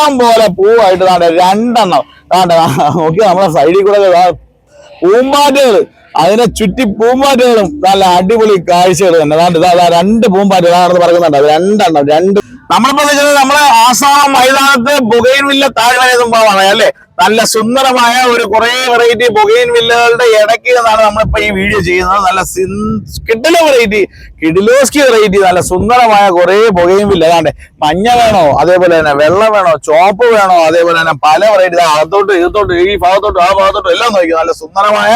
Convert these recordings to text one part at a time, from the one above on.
ഇഷ്ടം പോലെ പൂവായിട്ട് താണ്ടെ രണ്ടെണ്ണം. താണ്ടെ നോക്കി നമ്മളെ സൈഡിൽ കൂടെ പൂമ്പാറ്റകൾ. അതിനെ ചുറ്റി പൂമ്പാറ്റകളും നല്ല അടിപൊളി കാഴ്ചകൾ തന്നെ. അതാണ്ട് ഇതാ രണ്ട് പൂമ്പാറ്റകൾ ആണെന്ന് പറയുന്നുണ്ട് രണ്ടെണ്ണം രണ്ട്. നമ്മളിപ്പോ നമ്മളെ ആസാം മൈതാനത്ത് പുകയിലുള്ള താഴ്വര സംഭവമാണ് അല്ലേ? നല്ല സുന്ദരമായ ഒരു കുറെ വെറൈറ്റി പുകയിൻ വില്ലകളുടെ ഇടയ്ക്ക് നിന്നാണ് നമ്മളിപ്പോ ഈ വീഡിയോ ചെയ്യുന്നത്. നല്ല കിഡില വെറൈറ്റി കിഡിലോസ്കി വെറൈറ്റി നല്ല സുന്ദരമായ കുറെ പുകയും വില്ല അതാണ്ട് മഞ്ഞ വേണോ അതേപോലെ തന്നെ വെള്ള വേണോ ചോപ്പ് വേണോ അതേപോലെ തന്നെ പല വെറൈറ്റി അകത്തോട്ട് ഇകത്തോട്ട് ഈ ഭാഗത്തോട്ട് ആ ഭാഗത്തോട്ട് എല്ലാം നോക്കി. നല്ല സുന്ദരമായ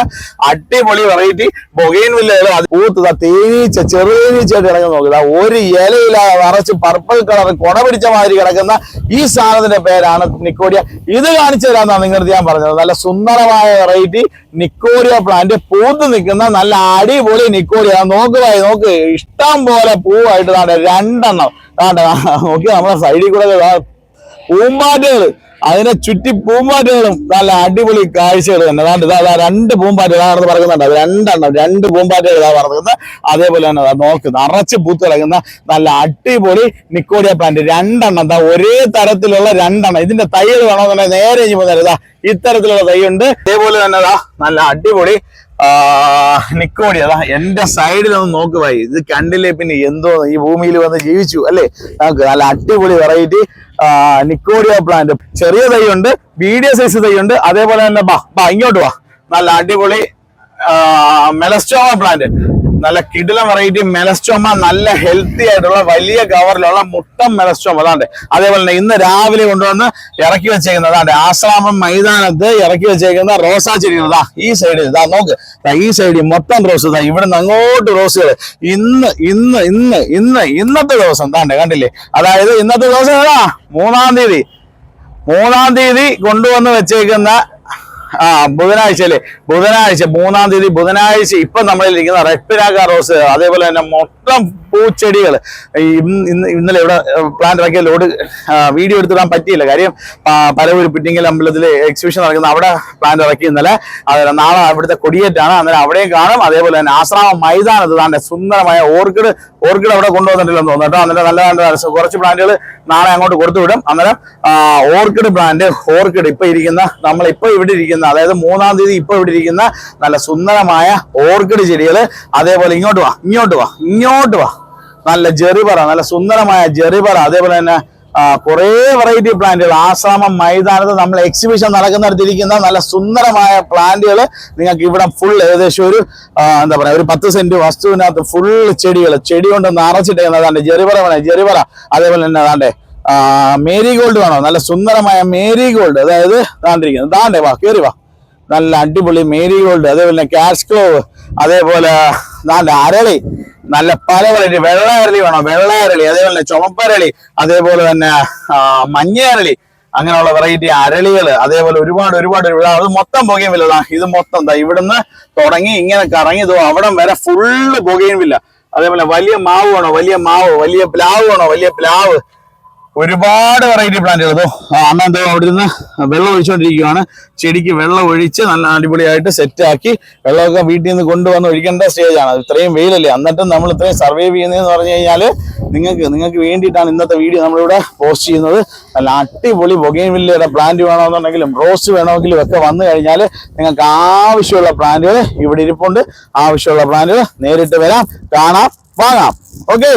അടിപൊളി വെറൈറ്റി ബൊഗൈൻ വില്ലകളും അത് പൂത്ത് തേനീച്ച ചെറുതേനീച്ചയായിട്ട് കിടക്കുന്ന നോക്കുക ഒരു ഇലയില വറച്ച് പർപ്പിൾ കളർ കൊട പിടിച്ച മാതിരി കിടക്കുന്ന ഈ സാധനത്തിന്റെ പേരാണ് നിക്കോടിയ. ഇത് കാണിച്ചു തരാന്നാണ് നിങ്ങളുടെ ഞാൻ പറഞ്ഞത്. നല്ല സുന്ദരമായ വെറൈറ്റി നിക്കോഡിയ പ്ലാന്റ് പൂത്ത് നിൽക്കുന്ന നല്ല അടിപൊളി നിക്കോഡിയ നോക്കുക നോക്ക്. ഇഷ്ടം പോലെ പൂവായിട്ട് താണ്ടെ രണ്ടെണ്ണം. താണ്ടെ നോക്കി നമ്മളെ സൈഡിൽ കൂടെ പൂമ്പാറ്റകൾ അതിനെ ചുറ്റി പൂമ്പാറ്റകളും നല്ല അടിപൊളി കാഴ്ചകൾ തന്നെ. അതാണ്ട് ഇതാ രണ്ട് രണ്ട് പൂമ്പാറ്റകളാണെന്ന് പറയുന്നുണ്ട് രണ്ടെണ്ണം രണ്ട് പൂമ്പാറ്റകൾ ഇതാ പറയുന്നത് അതേപോലെ തന്നെ നോക്ക് നിറച്ച് പൂത്ത് കിടക്കുന്ന നല്ല അടിപൊളി നിക്കോഡിയ പ്ലാന്റ് രണ്ടെണ്ണം എന്താ ഒരേ തരത്തിലുള്ള രണ്ടെണ്ണം. ഇതിന്റെ തൈകൾ വേണമെന്നുണ്ടെങ്കിൽ നേരെ ഇതാ ഇത്തരത്തിലുള്ള ഉണ്ട്. അതേപോലെ തന്നെ നല്ല അടിപൊളി നിക്കോടി അതാ എന്റെ സൈഡിൽ ഒന്ന് നോക്ക് ഭായി. ഇത് കണ്ടില്ലേ പിന്നെ എന്തോ ഈ ഭൂമിയിൽ വന്ന് ജീവിച്ചു അല്ലേ? നമുക്ക് നല്ല അടിപൊളി വെറൈറ്റി നിക്കോഡിയ പ്ലാന്റ് ചെറിയ തൈയുണ്ട് മീഡിയം സൈസ് തൈയുണ്ട്. അതേപോലെ തന്നെ ബാ ബാ ഇങ്ങോട്ട് വാ. നല്ല അടിപൊളി മെലസ്റ്റോമ പ്ലാന്റ് നല്ല കിടില വെറൈറ്റി മെലസ്റ്റോമ നല്ല ഹെൽത്തി ആയിട്ടുള്ള വലിയ കവറിലുള്ള മുട്ടം മെലസ്റ്റോമ. അതാണ്ട് അതേപോലെ തന്നെ ഇന്ന് രാവിലെ കൊണ്ടുവന്ന് ഇറക്കി വെച്ചേക്കുന്നത് അതാണ്ട് ആശ്രാമം മൈതാനത്ത് ഇറക്കി വെച്ചേക്കുന്ന റോസാ ചെടി ഇതാ ഈ സൈഡിൽ ഇതാ നോക്ക്. ഈ സൈഡിൽ മൊത്തം റോസ് ഇതാ ഇവിടെ നിന്ന് അങ്ങോട്ട് റോസുകൾ ഇന്ന് ഇന്ന് ഇന്ന് ഇന്ന് ഇന്നത്തെ ദിവസം താണ്ടേ കണ്ടില്ലേ? അതായത് ഇന്നത്തെ ദിവസം ഏതാ? മൂന്നാം തീയതി. മൂന്നാം തീയതി കൊണ്ടുവന്ന് വെച്ചേക്കുന്ന ആ ബുധനാഴ്ച അല്ലേ ബുധനാഴ്ച മൂന്നാം തീയതി ബുധനാഴ്ച ഇപ്പൊ നമ്മളിരിക്കുന്ന റെഡ് റോസ് അതേപോലെ തന്നെ മൊത്തം പൂച്ചെടികൾ ഇന്ന് ഇന്നലെ ഇവിടെ പ്ലാന്റ് ഇറക്കിയ ലോഡ് വീഡിയോ എടുത്തിടാൻ പറ്റിയില്ല. കാര്യം പലവൂർ പിറ്റിങ്ങൽ അമ്പലത്തിൽ എക്സിബിഷൻ നടക്കുന്ന അവിടെ പ്ലാന്റ് ഇറക്കി ഇന്നലെ. നാളെ അവിടുത്തെ കൊടിയേറ്റാണ്. അന്നേരം അവിടെയും കാണും. അതേപോലെ തന്നെ ആശ്രാമം മൈതാനത്ത് താണ്ടെ സുന്ദരമായ ഓർക്കിഡ് ഓർക്കിഡ് അവിടെ കൊണ്ടുവന്നിട്ടില്ലെന്ന് തോന്നുന്നു കേട്ടോ. അന്നേരം നല്ല നല്ല കുറച്ച് പ്ലാന്റുകൾ നാളെ അങ്ങോട്ട് കൊടുത്തു വിടും. അന്നേരം ഓർക്കിഡ് പ്ലാന്റ് ഓർക്കിഡ് ഇപ്പൊ ഇരിക്കുന്ന നമ്മൾ ഇപ്പൊ ഇവിടെ ഇരിക്കുന്ന അതായത് മൂന്നാം തീയതി ഇപ്പൊ ഇവിടെ ഇരിക്കുന്ന നല്ല സുന്ദരമായ ഓർക്കിഡ് ചെടികൾ അതേപോലെ ഇങ്ങോട്ട് വാ ഇങ്ങോട്ട് വാ ഇങ്ങോട്ട് വാ. നല്ല ജെറിബറ നല്ല സുന്ദരമായ ജെറിബറ അതേപോലെ തന്നെ കുറേ വെറൈറ്റി പ്ലാന്റുകൾ ആശ്രമം മൈതാനത്ത് നമ്മൾ എക്സിബിഷൻ നടക്കുന്നിടത്തിരിക്കുന്ന നല്ല സുന്ദരമായ പ്ലാന്റുകൾ നിങ്ങൾക്ക് ഇവിടെ ഫുൾ ഏകദേശം ഒരു എന്താ പറയാ ഒരു പത്ത് സെന്റ് വസ്തുവിനകത്ത് ഫുൾ ചെടികൾ ചെടി കൊണ്ട് നിറച്ചിട്ടേക്കുന്നതാണ്ട് ജെറിവറ വേണേ ജെറിവറ. അതേപോലെ തന്നെ അതാണ്ടേ മേരി ഗോൾഡ് വേണോ? നല്ല സുന്ദരമായ മേരി ഗോൾഡ് അതായത് ദാണ്ടിരിക്കുന്നത്. ദാണ്ടേ വാ കയറി വാ. നല്ല അടിപൊളി മേരി ഗോൾഡ് അതേപോലെ തന്നെ ക്യാഷ് ക്ലോവ് അതേപോലെ ദാണ്ട് അരളി. നല്ല പല പല വെള്ളയരളി വേണം? വെള്ളയരളി അതേപോലെ ചുമപ്പരളി അതേപോലെ തന്നെ മഞ്ഞയരളി അങ്ങനെയുള്ള വെറൈറ്റി അരളികൾ അതേപോലെ ഒരുപാട് ഒരുപാട് അത് മൊത്തം പുകയും വില്ല ഇത് മൊത്തം എന്താ ഇവിടുന്ന് തുടങ്ങി ഇങ്ങനെ കറങ്ങി തോ അവിടം വരെ ഫുള്ള് പുകയും വില്ല അതേപോലെ വലിയ മാവ് വേണോ? വലിയ മാവ് വലിയ പ്ലാവ് വേണോ? വലിയ പ്ലാവ്. ഒരുപാട് വെറൈറ്റി പ്ലാന്റുകൾ ഇതോ അണ്ണൻ എന്തോ അവിടെ നിന്ന് വെള്ളം ഒഴിച്ചുകൊണ്ടിരിക്കുകയാണ് ചെടിക്ക് വെള്ളം ഒഴിച്ച് നല്ല അടിപൊളിയായിട്ട് സെറ്റാക്കി വെള്ളമൊക്കെ വീട്ടിൽ നിന്ന് കൊണ്ടുവന്ന് ഒഴിക്കേണ്ട സ്റ്റേജാണ് ഇത്രയും വെയിലല്ലേ? എന്നിട്ടും നമ്മൾ ഇത്രയും സർവൈവ് ചെയ്യുന്നതെന്ന് പറഞ്ഞു കഴിഞ്ഞാൽ നിങ്ങൾക്ക് നിങ്ങൾക്ക് വേണ്ടിയിട്ടാണ് ഇന്നത്തെ വീഡിയോ നമ്മളിവിടെ പോസ്റ്റ് ചെയ്യുന്നത്. നല്ല അടിപൊളി ബൊഗൈൻ വില്ലയുടെ പ്ലാന്റ് വേണമെന്നുണ്ടെങ്കിലും റോസ് വേണമെങ്കിലും ഒക്കെ വന്നു കഴിഞ്ഞാൽ നിങ്ങൾക്ക് ആവശ്യമുള്ള പ്ലാന്റുകൾ ഇവിടെ ഇരിപ്പുണ്ട്. ആവശ്യമുള്ള പ്ലാന്റുകൾ നേരിട്ട് വരാം കാണാം വാങ്ങാം. ഓക്കെ